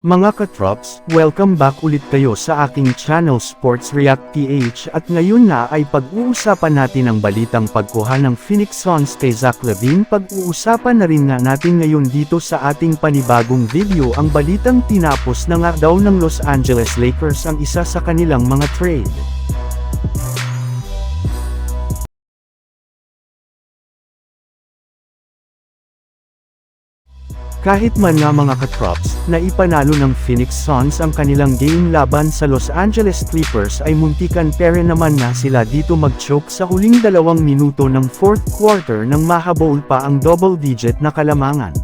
Mga katrops, welcome back ulit kayo sa aking channel Sports React PH at ngayon na ay pag-uusapan natin ang balitang pagkuha ng Phoenix Suns kay Zach Levine. Pag-uusapan na rin nga natin ngayon dito sa ating panibagong video ang balitang tinapos na nga daw ng Los Angeles Lakers ang isa sa kanilang mga trade. Kahit man nga mga katrops, na ipanalo ng Phoenix Suns ang kanilang game laban sa Los Angeles Clippers ay muntikan pere naman na sila dito mag-choke sa huling dalawang minuto ng fourth quarter nang mahabol pa ang double-digit na kalamangan.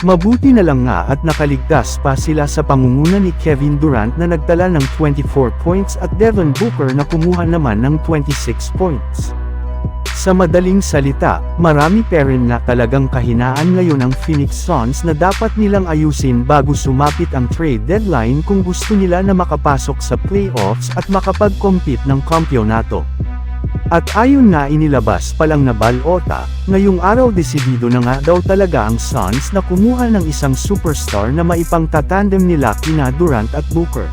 Mabuti na lang nga at nakaligtas pa sila sa pangunguna ni Kevin Durant na nagtala ng 24 points at Devin Booker na kumuha naman ng 26 points. Sa madaling salita, marami pa rin na talagang kahinaan ngayon ang Phoenix Suns na dapat nilang ayusin bago sumapit ang trade deadline kung gusto nila na makapasok sa playoffs at makapag-compete ng kampyonato. At ayon nga inilabas palang na balota, ngayong araw desidido na nga daw talaga ang Suns na kumuha ng isang superstar na maipangtatandem nila kina Durant at Booker.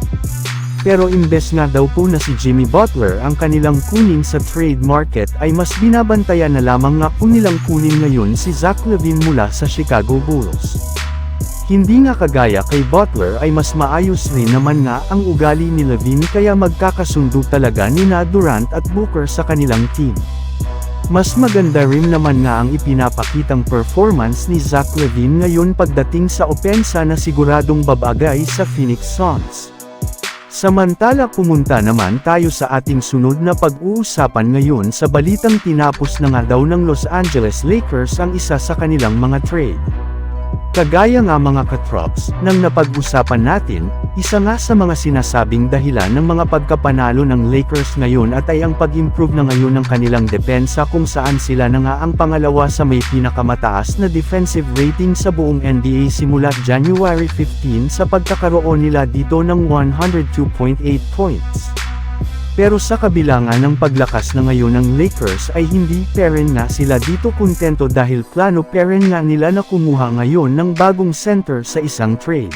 Pero imbes nga daw po na si Jimmy Butler ang kanilang kunin sa trade market ay mas binabantayan na lamang nga po nilang kunin ngayon si Zach Levine mula sa Chicago Bulls. Hindi nga kagaya kay Butler ay mas maayos rin naman nga ang ugali ni Levine kaya magkakasundo talaga ni na Durant at Booker sa kanilang team. Mas maganda rin naman nga ang ipinapakitang performance ni Zach Levine ngayon pagdating sa opensa na siguradong babagay sa Phoenix Suns. Samantala pumunta naman tayo sa ating sunod na pag-uusapan ngayon sa balitang tinapos na nga daw ng Los Angeles Lakers ang isa sa kanilang mga trade. Kagaya nga mga katrops, nang napag-usapan natin, isa nga sa mga sinasabing dahilan ng mga pagkapanalo ng Lakers ngayon at ay ang pag-improve na ngayon ng kanilang depensa kung saan sila na nga ang pangalawa sa may pinakamataas na defensive rating sa buong NBA simula January 15 sa pagkakaroon nila dito ng 102.8 points. Pero sa kabilangan ng paglakas na ngayon ng Lakers ay hindi peren nga sila dito kontento dahil plano peren nga nila na kumuha ngayon ng bagong center sa isang trade.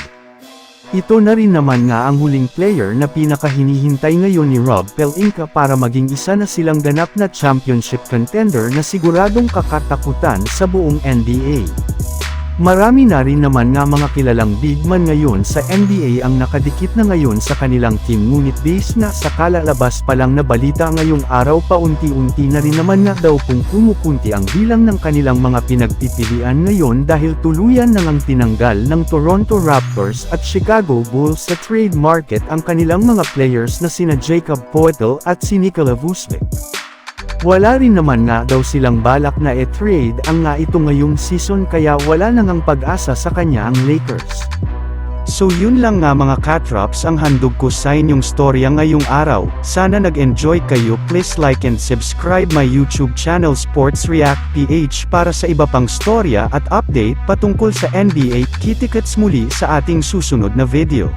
Ito na rin naman nga ang huling player na pinakahinihintay ngayon ni Rob Pelinka para maging isa na silang ganap na championship contender na siguradong kakatakutan sa buong NBA. Marami na rin naman nga mga kilalang big man ngayon sa NBA ang nakadikit na ngayon sa kanilang team ngunit base na sa kalalabas pa lang na balita ngayong araw paunti-unti na rin naman nga daw kung kumukunti ang bilang ng kanilang mga pinagpipilian ngayon dahil tuluyan na ngang tinanggal ng Toronto Raptors at Chicago Bulls sa trade market ang kanilang mga players na sina Jacob Poeltl at si Nikola Vucevic. Wala rin naman nga daw silang balak na e-trade ang nga ito ngayong season kaya wala na ngang pag-asa sa kanya ang Lakers. So yun lang nga mga katrops ang handog ko sa inyong storya ngayong araw, sana nag-enjoy kayo please like and subscribe my YouTube channel Sports React PH para sa iba pang storya at update patungkol sa NBA, kitikets muli sa ating susunod na video.